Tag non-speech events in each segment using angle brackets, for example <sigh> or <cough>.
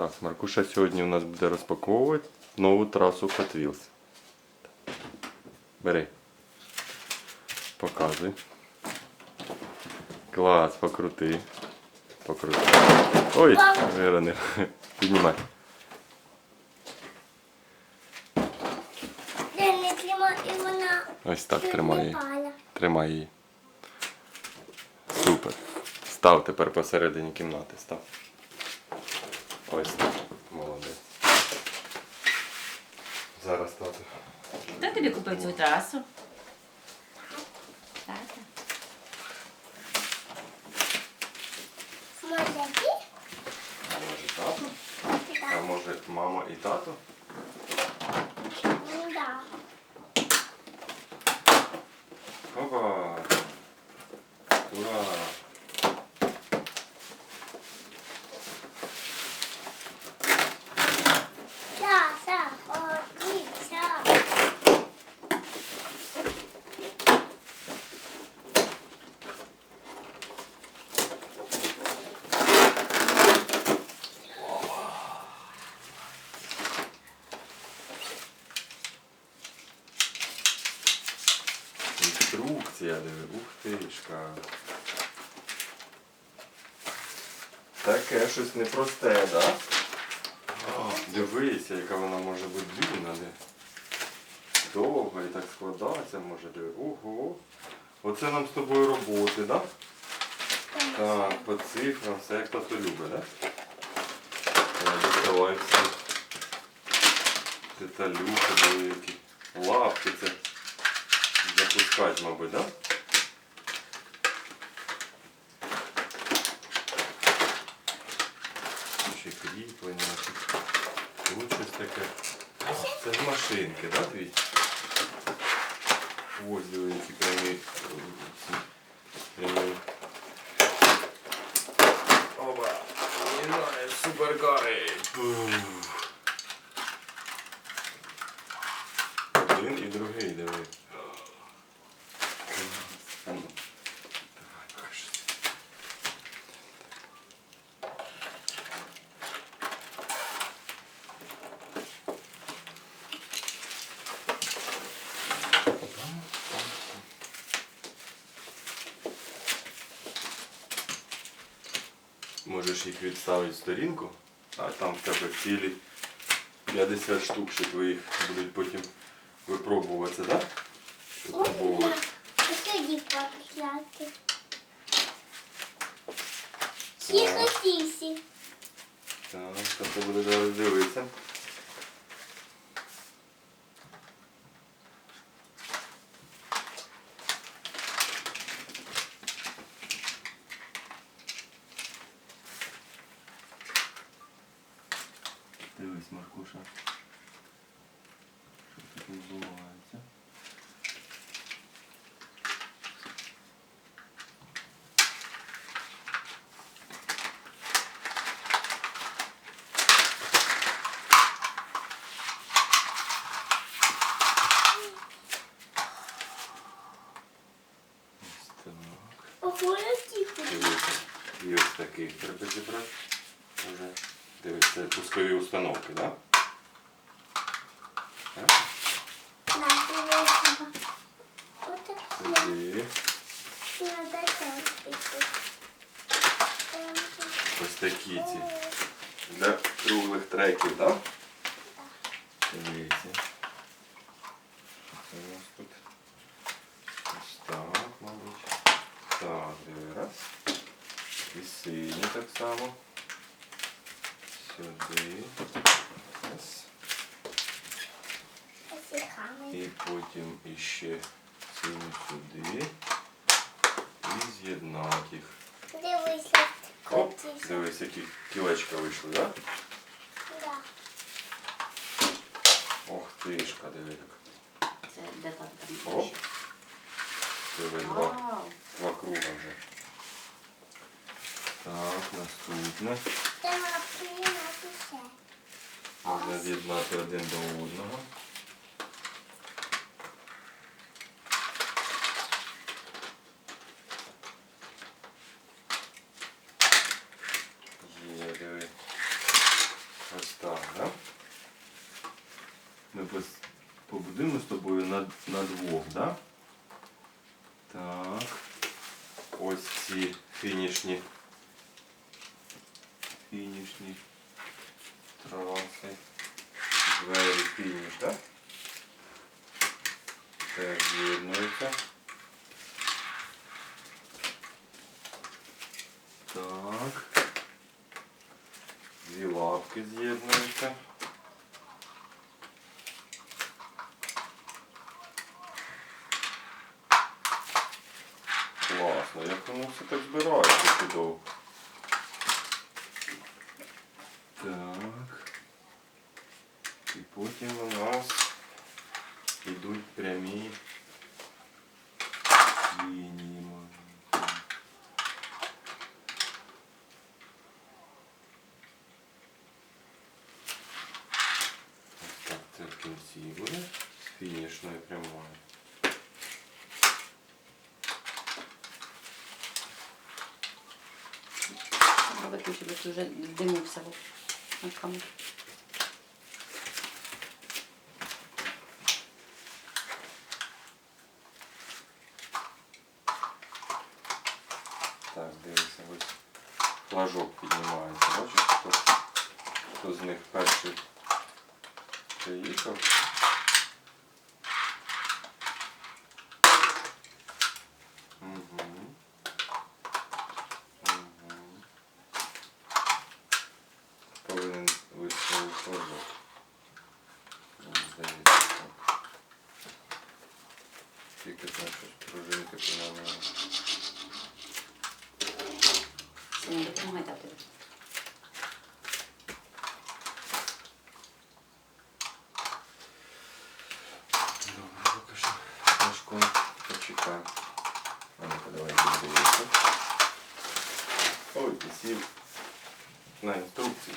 Так, Маркуша сьогодні у нас буде розпаковувати нову трасу Hot Wheels. Бери. Показуй. Клас, покрути. Покрути. Ой, виронив. Піднімай. Ось так тримай її. Тримай її. Супер. Став тепер посередині кімнати. Став. Ось так. Молодець. Зараз тату. Хто тобі купив цю трасу? Тата. Може ти? А може тато? А може мама і тато? Ну да. Опа! Ура! Щось непросте, да? Дивися, яка вона може бути длинна, де. Довго і так складатися може диви. Ого. Оце нам з тобою роботи, да? Так, по цифрам, все як тато любить, да? Так, Доставай все. Деталюшки, диви, які. Лапки це. Запускать, мабуть, да? Ще кріплення. Тут щось таке. Це ж машинки, да, твій? Ось диви, які прямі. ці прямі. Оба! Виїжджає суперкари! Один і другий, диви. А ну, давай, покажи. Можеш їх відставити в сторінку, а там в тебе цілі 50 штук, що твоїх будуть потім випробуватися, так? Да? Випробовувати. Так, це буде зараз дивитися. Дивись, Маркуша. Що тут відбувається? Ось так. Ого, як тихо. Дивіться, і ось таких треба зібрати. Уже. Дивіться, пускові установки? Да? Так піти. Ось такі ці. Для круглих треків, так? Дивіться. Що це у нас тут? Ось так, мабуть. Так, диви, раз. І сині так само. Сюди. І потім іще синю сюди. І з'єднати їх. Дивися, Оп, дивись, які кілечка вийшли, так? Да? Да. Ох тишка, диви як. Це де там там? Оп. Диви, два, два круга вже. Так, наступне. Можна з'єднати один до одного. Є, диви. Ми побудуємо з тобою на, на двох, да? Так. Ось ці фінішні. Фінішні траси. Двері фініш, так? Теж з'єднуються. Так. Дві лапки з'єднуються. Класно, як воно все так збирається чудово. Так. І потім у нас ідуть прямі лінії. маленькі. Ось так це в кінці буде з фінішною прямою. Виключили, що вже димився на камеру. Так, дивися, ось флажок піднімається. Бачиш, хто, хто з них перший приїхав. Угу. Угу. Повинен виставити флажок. Мені Здається, так. Тільки знаєш, пружинки помаленьку. Синя, допомагай татові. Добре, поки що флажком почекаємо. А ну-ка, давай дивитися. Ой, ти сів на інструкції.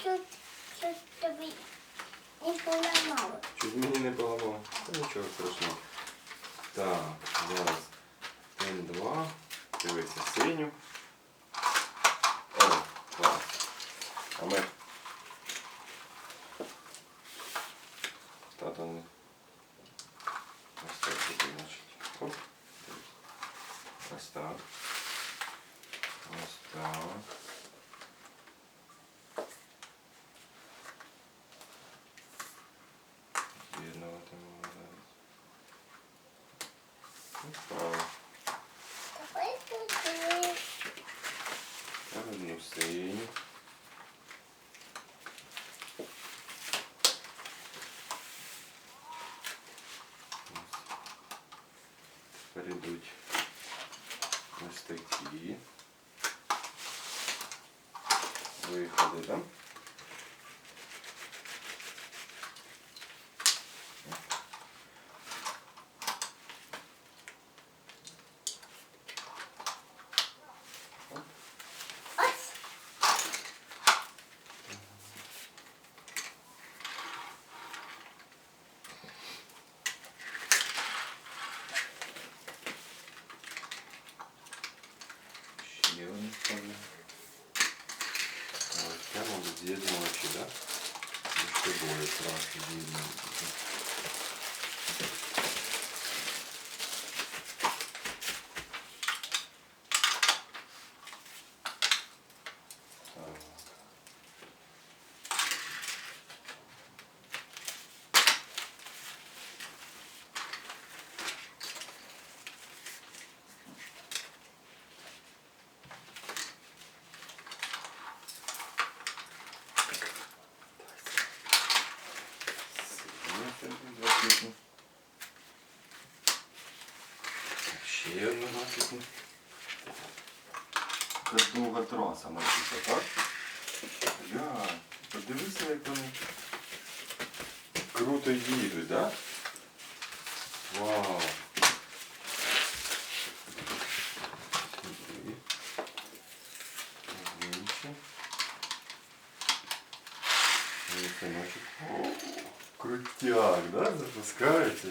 Що, не поламало? Чуть мені не поламало. Та нічого страшного. Так, зараз. Один, два. Дивися синю. О, клас. А ми. Тато не. Ось так буде, значить. Оп. Ось так. Ось так. З'єднуватимемо зараз. Вправо. Давай туди. Та одну синю. Перейдуть ось такі. Виходи, так? Ось. Ще один ставлю. Ось це, мабуть, з'єднувачі, так? Між собою краще з'єднуються. Так. Синя тоді блакитна. Ще одна блакитна. Якась довга траса мабуть, так? Я, подивися, як вони круто їдуть, так? Вау! Сюди. Інше. Ну, це значить. О, Крутяк, да? Запускається.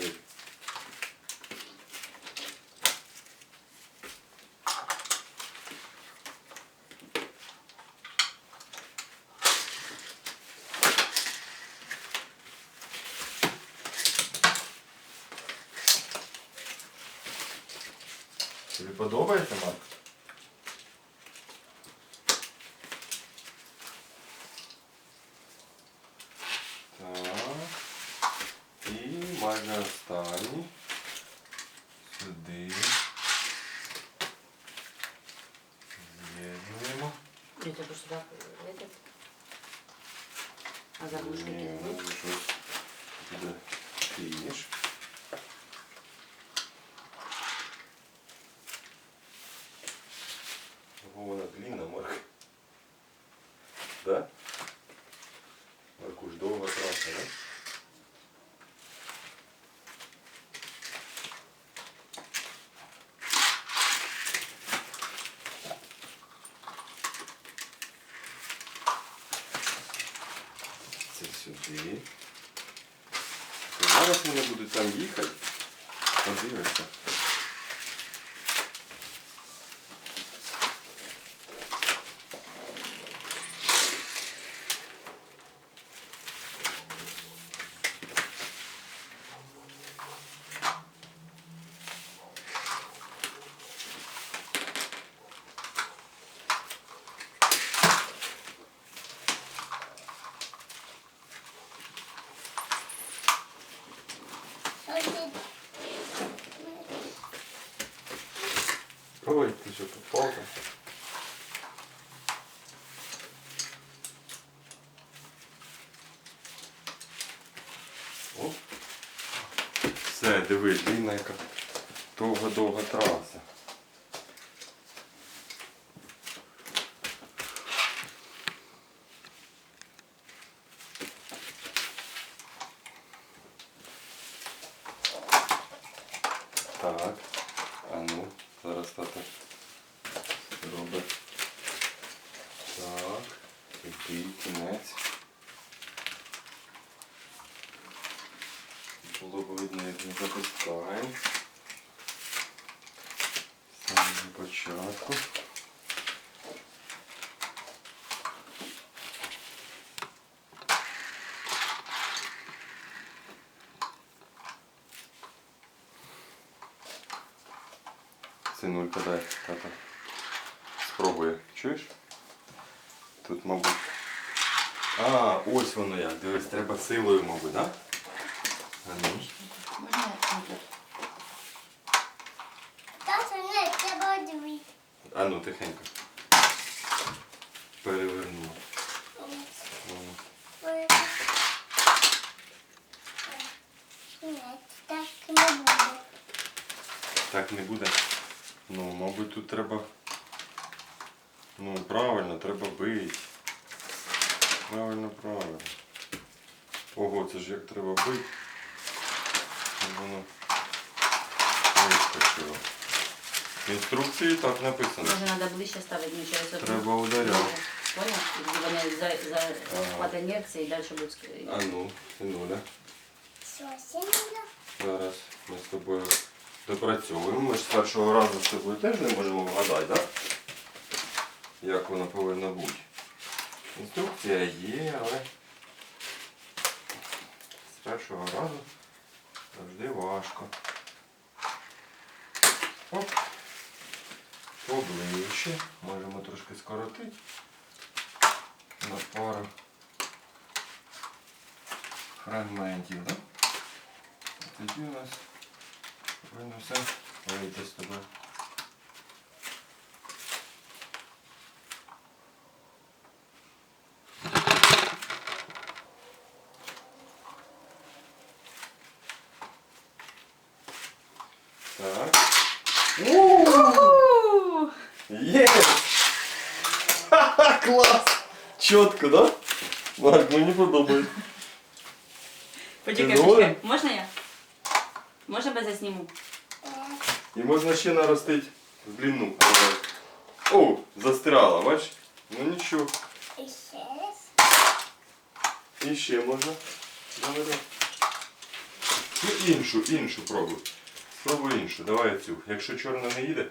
Як. подобається, Марк? Так. І майже останній. Сюди. З'єднуємо. Ні, треба ж сюди этот. А заглушки Ні, не може щось буде фініш. Ого, вона длинна, Марк. Да? Маркуш, довга траса, да? Це сюди. Зараз вони будуть там їхати. Подивися. Ой, що попав? там? Оп. Все, дивись, длинна яка довга-довга траса. Так, а ну, зараз тато робить. Так, сюди кінець. Було б видно, як ми запускаємо. З самого початку. Синулька, дай, тата. Спробує. Чуєш? Тут, мабуть. А, ось воно як. Дивись, треба силою, мабуть, так? Да? А ну. Тут? Тато, не, треба дві. А ну, тихенько. Переверну. Ну, Ой. Ні, так не буде. Так не буде. Ну, мабуть, тут треба. Ну, правильно, треба бити. Правильно, правильно. Ого, це ж як треба бити. Щоб воно вискочило. В інструкції так написано. Може, треба ближче ставити, ніж через одну. Треба ударяти. Понял? Тоді Вони за, за хват інерції і далі будуть... ск- А ну, синуля. Що, сильно? Зараз ми з тобою допрацьовуємо. Ми ж з першого разу з тобою теж не можемо вгадати, так? Як воно повинно бути. Інструкція є, але з першого разу завжди важко. Оп. Поближче. Можемо трошки скоротити на пару фрагментів, так? Тоді у нас повинно все вийти з тобою. Так. Уху! Є! Ха-ха, клас! Чітко, да? Марк, мені подобається. Почекай, Ти почекай. згоден? Можна я? Можна без я зніму? Е, І можна ще наростити в длину. О, застряла, бачиш? Ну нічого. І ще раз. І ще можна. Давай. Ну іншу, іншу пробуй. Спробуй іншу. Давай цю. Якщо чорна не їде.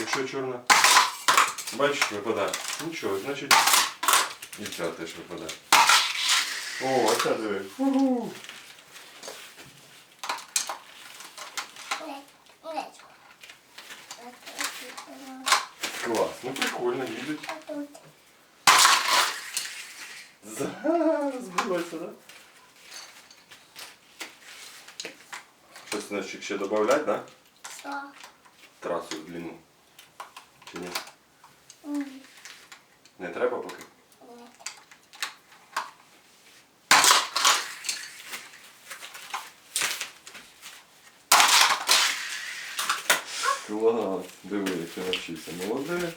Якщо чорна. Бачиш, випадає. Нічого, значить і ця теж випадає. О, оця диви. Не. Клас. Ну прикольно, їдуть. А тут. За- <laughs> Збилося, да? Щось значить ще додати, да? Що? Трасу в длину. Чи ні? М, Не треба поки? Ні. Клас. Диви, як ти навчився. Молодець.